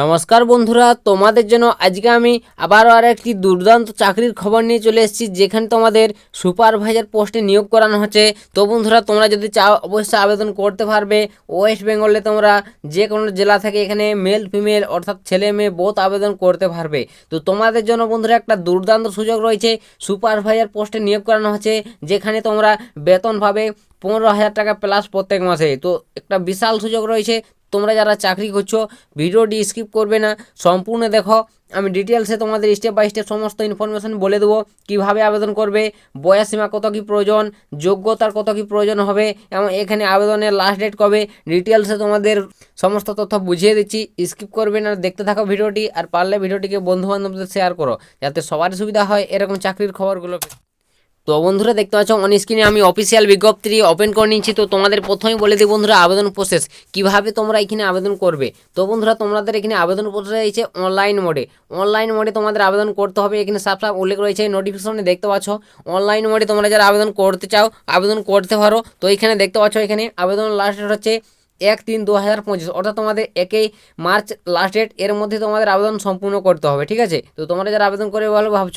নমস্কার বন্ধুরা, তোমাদের জন্য আজকে আমি আবারও আর একটি দুর্দান্ত চাকরির খবর নিয়ে চলে এসেছি, যেখানে তোমাদের সুপারভাইজার পোস্টে নিয়োগ করানো হচ্ছে। তো বন্ধুরা, তোমরা যদি চাও, অবশ্যই আবেদন করতে পারবে। ওয়েস্ট বেঙ্গলে তোমরা যে কোনো জেলা থেকে এখানে মেল, ফিমেল অর্থাৎ ছেলে মেয়ে বোধ আবেদন করতে পারবে। তো তোমাদের জন্য বন্ধুরা, একটা দুর্দান্ত সুযোগ রয়েছে। সুপারভাইজার পোস্টে নিয়োগ করানো হচ্ছে, যেখানে তোমরা বেতন পাবে পনেরো হাজার টাকা প্লাস প্রত্যেক মাসে। তো একটা বিশাল সুযোগ রয়েছে তোমরা যারা চাকরি করছ, ভিডিওটি স্কিপ করবে না। সম্পূর্ণ দেখো। আমি ডিটেলসে তোমাদের স্টেপ বাই স্টেপ সমস্ত ইনফরমেশন বলে দেবো। কীভাবে আবেদন করবে, বয়স সীমা কত কী প্রয়োজন, যোগ্যতার কত কী প্রয়োজন হবে, এবং এখানে আবেদনের লাস্ট ডেট কবে ডিটেলসে তোমাদের সমস্ত তথ্য বুঝিয়ে দিচ্ছি। স্কিপ করবে না, দেখতে থাকো ভিডিওটি, আর পারলে ভিডিওটিকে বন্ধু বান্ধবদের শেয়ার করো, যাতে সবারই সুবিধা হয় এরকম চাকরির খবরগুলো। তো বন্ধুরা দেখতে পাচ্ছ অন স্ক্রিনে আমি অফিসিয়াল বিজ্ঞপ্তি ওপেন করে নিচ্ছি তো তোমাদের প্রথমেই বলে দিই বন্ধুরা, আবেদন প্রসেস কীভাবে তোমরা এখানে আবেদন করবে? তো বন্ধুরা, তোমাদের এখানে আবেদন প্রসেস রয়েছে অনলাইন মোডে অনলাইন মোডে তোমাদের আবেদন করতে হবে। এখানে সাফ উল্লেখ রয়েছে নোটিফিকেশনে দেখতে পাচ্ছ। অনলাইন মোডে তোমরা যারা আবেদন করতে চাও, আবেদন করতে পারো। তো এখানে দেখতে পাচ্ছ, এখানে আবেদন লাস্ট হচ্ছে এক তিন দু হাজার পঁচিশ। অর্থাৎ তোমাদের একই মার্চ লাস্ট ডেট এর মধ্যে তোমাদের আবেদন সম্পূর্ণ করতে হবে, ঠিক আছে? তো তোমরা যারা আবেদন করে বলো ভাবছ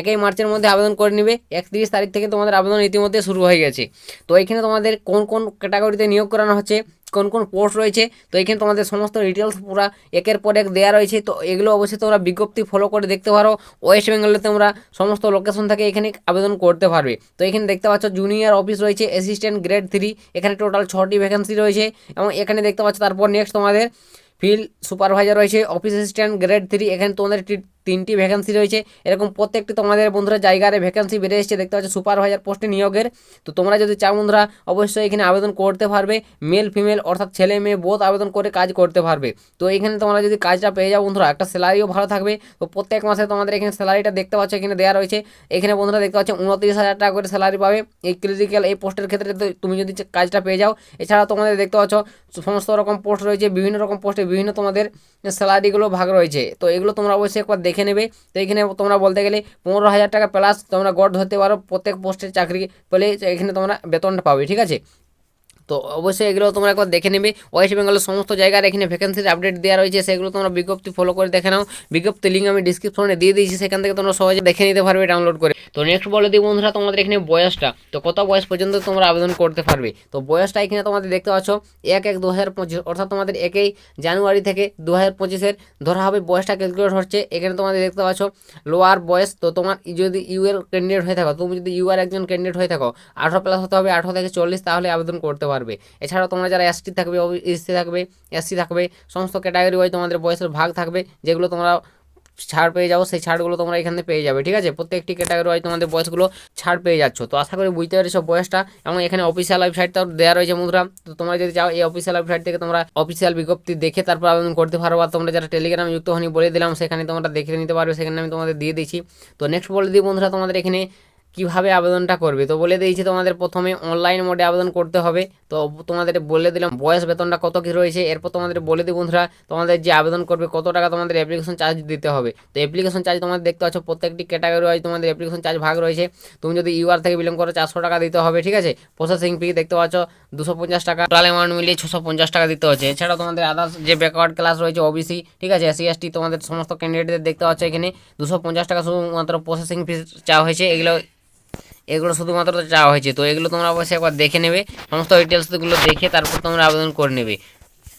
একই মার্চের মধ্যে আবেদন করে নিবে। একত্রিশ তারিখ থেকে তোমাদের আবেদন ইতিমধ্যে শুরু হয়ে গেছে। তো এখানে তোমাদের কোন কোন ক্যাটাগরিতে নিয়োগ করানো হচ্ছে, কোন কোন পোস্ট রয়েছে, তো এখানে তোমাদের সমস্ত ডিটেলস পুরো একের পর এক দেওয়া রয়েছে। তো এগুলো অবশ্যই তোমরা বিজ্ঞপ্তি ফলো করে দেখতে পারো। ওয়েস্ট বেঙ্গলে তোমরা সমস্ত লোকেশন থেকে এখানে আবেদন করতে পারবে। তো এখানে দেখতে পাচ্ছ জুনিয়র অফিস রয়েছে অ্যাসিস্ট্যান্ট গ্রেড থ্রি এখানে টোটাল ছটি ভ্যাকেন্সি রয়েছে এবং এখানে দেখতে পাচ্ছ তারপর নেক্সট তোমাদের ফিল্ড সুপারভাইজার রয়েছে অফিস অ্যাসিস্ট্যান্ট গ্রেড থ্রি এখানে তোমাদের তিনটি ভ্যাকেন্সি রয়েছে। এরকম প্রত্যেকটি তোমাদের বন্ধুরা জায়গায় ভ্যাকেন্সি বেড়ে এসেছে। দেখতে পাচ্ছ সুপারভাইজার পোস্টে নিয়োগের। তো তোমরা যদি চাও বন্ধুরা, অবশ্যই এখানে আবেদন করতে পারবে। মেল ফিমেল অর্থাৎ ছেলে, মেয়ে বোধ আবেদন করে কাজ করতে পারবে। তো এখানে তোমরা যদি কাজটা পেয়ে যাও বন্ধুরা, একটা স্যালারিও ভালো থাকবে। তো প্রত্যেক মাসে তোমাদের এখানে স্যালারিটা দেখতে পাচ্ছ, এখানে দেওয়া রয়েছে। এখানে বন্ধুরা দেখতে পাচ্ছ, উনত্রিশ হাজার টাকা করে স্যালারি পাবে। এই ক্রিটিক্যাল এই পোস্টের ক্ষেত্রে তুমি যদি কাজটা পেয়ে যাও এছাড়া তোমাদের দেখতে পাচ্ছ, সমস্ত রকম পোস্ট রয়েছে, বিভিন্ন রকম পোস্টে বিভিন্ন তোমাদের স্যালারিগুলো ভাগ রয়েছে। তো এগুলো তোমরা অবশ্যই একবার দেখে নেবে। তো এখানে তোমরা বলতে গেলে পনেরো হাজার টাকা প্লাস তোমরা গড় ধরতে পারো প্রত্যেক পোস্টের চাকরি পেলে এখানে তোমরা বেতনটা পাবে, ঠিক আছে? তো অবশ্যই এগুলো তোমরা একবার দেখে নেবে। ওয়েস্ট বেঙ্গলের সমস্ত জায়গার এখানে ভ্যাকেন্সির আপডেট দেওয়া রয়েছে, সেগুলো তোমরা বিজ্ঞপ্তি ফলো করে দেখে নাও। বিজ্ঞপ্তি লিঙ্ক আমি ডিসক্রিপশনে দিয়ে দিয়েছি, সেখান থেকে তোমরা সহজে দেখে নিতে পারবে ডাউনলোড করে। তো নেক্সট বলে দিই বন্ধুরা, তোমাদের এখানে বয়সটা। তো কত বয়স পর্যন্ত তোমরা আবেদন করতে পারবে? তো বয়সটা এখানে তোমাদের দেখতে পাচ্ছ, এক এক দু হাজার পঁচিশ, অর্থাৎ তোমাদের একই জানুয়ারি থেকে দু হাজার পঁচিশের ধরা হবে। বয়সটা ক্যালকুলেট হচ্ছে, এখানে তোমাদের দেখতে পাচ্ছ লোয়ার বয়স। তো তোমার যদি ইউএল ক্যান্ডিডেট হয়ে থাকো, তুমি যদি ইউআর একজন ক্যান্ডিডেট হয়ে থাকো, আঠারো প্লাস হতে হবে, আঠারো থেকে চল্লিশ, তাহলে আবেদন করতে পারবে। এছাড়াও তোমরা যারা এসটি থাকবে এসসি থাকবে এসসি থাকবে, সমস্ত ক্যাটাগরি ওয়াইজ তোমাদের বয়সের ভাগ থাকবে, যেগুলো তোমরা ছাড় পেয়ে যাব, সেই ছাড়গুলো তোমরা এখানে পেয়ে যাবে, ঠিক আছে? প্রত্যেকটি ক্যাটাগরি ওয়াইজ তোমাদের বয়সগুলো ছাড় পেয়ে যাচ্ছ। তো আশা করি বুঝতে পেরেছ বয়সটা। এবং এখানে অফিসিয়াল ওয়েবসাইটটাও দেওয়া রয়েছে মুদ্রা তো তোমরা যদি চাও, এই অফিসিয়াল ওয়েবসাইট থেকে তোমরা অফিসিয়াল বিজ্ঞপ্তি দেখে তারপর আবেদন করতে পারো। বা তোমরা যারা টেলিগ্রাম যুক্ত হনি বলে দিলাম, সেখানে তোমরা দেখে নিতে পারবে। সেখানে আমি তোমাদের দিয়ে দিচ্ছি। তো নেক্সট বলে দিই বন্ধুরা, তোমাদের এখানে কীভাবে আবেদনটা করবে? তো বলে দিয়েছি তোমাদের প্রথমে অনলাইন মোডে আবেদন করতে হবে। তো তোমাদের বলে দিলাম বয়স, বেতনটা কত কী রয়েছে। এরপর তোমাদের বলে দিই বন্ধুরা, তোমাদের যে আবেদন করবে, কত টাকা তোমাদের অ্যাপ্লিকেশন চার্জ দিতে হবে। তো অ্যাপ্লিকেশন চার্জ তোমাদের দেখতে পাচ্ছ প্রত্যেকটি ক্যাটাগরি ওয়াইজ তোমাদের অ্যাপ্লিকেশন চার্জ ভাগ রয়েছে। তুমি যদি ইউআর থেকে বিলং করো, চারশো টাকা দিতে হবে, ঠিক আছে? প্রসেসিং ফি দেখতে পাচ্ছ দুশো পঞ্চাশ টাকা। টোটাল অ্যামাউন্ট মিলিয়ে ছশো পঞ্চাশ টাকা দিতে হচ্ছে। এছাড়াও তোমাদের আদার্স যে ব্যাকওয়ার্ড ক্লাস রয়েছে ওবিসি ঠিক আছে? এসসি এসটি তোমাদের সমস্ত ক্যান্ডিডেটদের দেখতে পাচ্ছ এখানে। দুশো পঞ্চাশ টাকা শুধুমাত্র প্রসেসিং ফি চাওয়া হয়েছে। এগুলো এগুলো শুধুমাত্র চাওয়া হয়েছে। তো এগুলো তোমরা অবশ্যই একবার দেখে নেবে, সমস্ত ডিটেলসগুলো দেখে তারপর তোমরা আবেদন করে নেবে।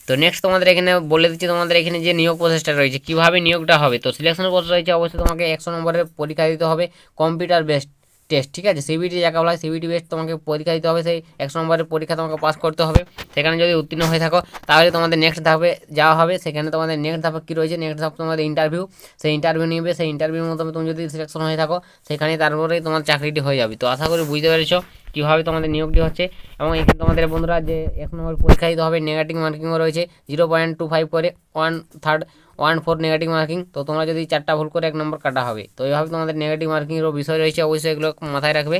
তো নেক্সট তোমাদের এখানে বলে দিচ্ছি, তোমাদের এখানে যে নিয়োগ প্রসেসটা রয়েছে, কীভাবে নিয়োগটা হবে? তো সিলেকশন প্রসেস রয়েছে, অবশ্যই তোমাকে একশো নম্বরের পরীক্ষা দিতে হবে। কম্পিউটার বেসড টেস্ট ঠিক আছে? সিবিটি যাকে বলা হয় সিবিটি বেস্ট তোমাকে পরীক্ষা দিতে হবে, সেই একশো নম্বরের পরীক্ষা তোমাকে পাস করতে হবে। সেখানে যদি উত্তীর্ণ হয়ে থাকো, তাহলে তোমাদের নেক্সট ধাপে যাওয়া হবে। সেখানে তোমাদের নেক্সট ধাপে কী রয়েছে? নেক্সট ধাপ তোমাদের ইন্টারভিউ সেই ইন্টারভিউ নিবে, সেই ইন্টারভিউর মতো তুমি যদি সিলেকশন হয়ে থাকো, সেখানে তারপরেই তোমার চাকরিটি হয়ে যাবে। তো আশা করি বুঝতে পেরেছ। কীভাবে তোমাদের নিয়োগটি হচ্ছে এবং এখানে তোমাদের বন্ধুরা যে এক নম্বর পরীক্ষা দিতে হবে নেগেটিভ মার্কিংও রয়েছে জিরো পয়েন্ট টু ফাইভ করে one third one four negative marking তো তোমরা যদি চারটা ভুল করে এক নম্বর কাটা হবে, তো এইভাবে তোমাদের নেগেটিভ মার্কিংয়েরও বিষয় রয়েছে, অবশ্যই এগুলো মাথায় রাখবে,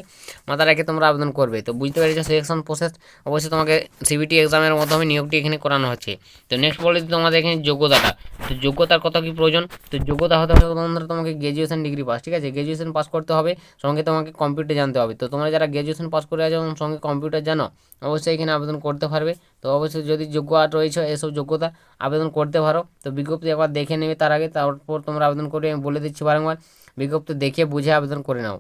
মাথায় রেখে তোমরা আবেদন করবে। তো বুঝতে পেরেছ সিলেকশন প্রসেস অবশ্যই তোমাকে সিবিটি এক্সামের মাধ্যমে নিয়োগটি এখানে করানো হচ্ছে। তো নেক্সট বলে তোমাদের এখানে যোগ্যতাটা। তো যোগ্যতার কত কী প্রয়োজন? তো যোগ্যতা হতে হবে বন্ধুরা তোমাকে গ্র্যাজুয়েশন ডিগ্রি পাস ঠিক আছে? গ্র্যাজুয়েশন পাস করতে হবে, সঙ্গে তোমাকে কম্পিউটার জানতে হবে। তো তোমরা যারা গ্র্যাজুয়েশন পাস পাস করে আছো এবং সঙ্গে কম্পিউটার জানো অবশ্যই এখানে আবেদন করতে পারবে। তো অবশ্যই যদি যোগ্য আর রয়েছে, এসব যোগ্যতা আবেদন করতে পারো। তো বিজ্ঞপ্তি একবার দেখে নেবে তার আগে, তারপর তোমরা আবেদন করে আমি বলে দিচ্ছি বারংবার। বিজ্ঞপ্তি দেখে বুঝে আবেদন করে নাও।